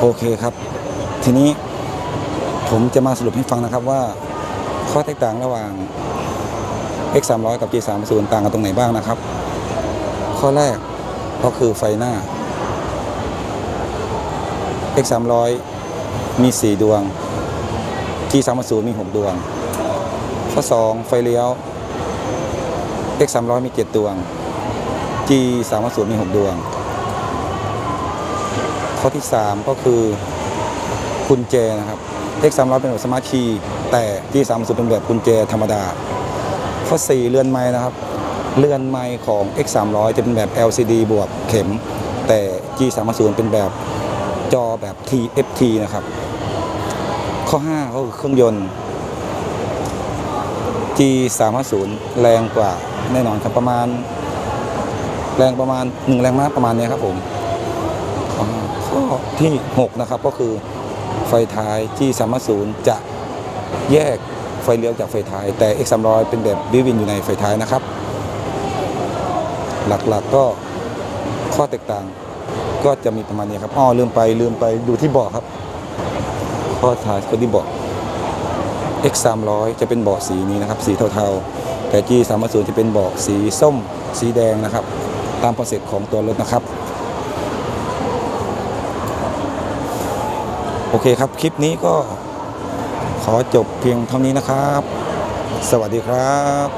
โอเคครับ ทีนี้ผมจะมาสรุปให้ฟังนะครับว่า ข้อแตกต่างระหว่าง X 3 0 0กับ G 3 0ต่างกันตรงไหนบ้างนะครับ ข้อแรกก็คือไฟหน้า X 3 0 0มี 4 ดวง G 3 0มี 6 ดวง ข้อ 2 ไฟเลี้ยว X 3 0 0มี 7 ดวง G 3 0มี 6 ดวง ข้อที่ 3 ก็คือกุญแจนะครับ X 3 0 0เป็นแบบสมาร์ทคีย์แต่ G 3 0เป็นแบบกุญแจธรรมดา ข้อ 4เรือนไม้นะครับเรือนไม้ของ X 3 0 0จะเป็นแบบ LCD บวกเข็ม แต่ G 3 0เป็นแบบจอแบบ TFT นะครับ ข้อ 5 ก็คือเครื่องยนต์ G 3 0แรงกว่าแน่นอนครับประมาณ แรงประมาณ 1 แรงม้าประมาณนี้ครับผม ข้อที่ 6 นะครับก็คือไฟท้าย G 3 0จะแยกไฟเลี้ยวจากไฟท้าย แต่ X 3 0 0เป็นแบบบิวินอยู่ในไฟท้ายนะครับ หลักๆก็ข้อแตกต่างก็จะมีประมาณนี้ครับอ้อลืมไปลืมไปดูที่เบาะครับ ข้อท้ายก็ที่เบาะ X 3 0 0จะเป็นเบาะสีนี้นะครับ สีเทาๆแต่ G 3 0จะเป็นเบาะสีส้มสีแดงนะครับ ตามคอนเซ็ปต์ของตัวรถนะครับ โอเคครับ คลิปนี้ก็ขอจบเพียงเท่านี้นะครับ สวัสดีครับ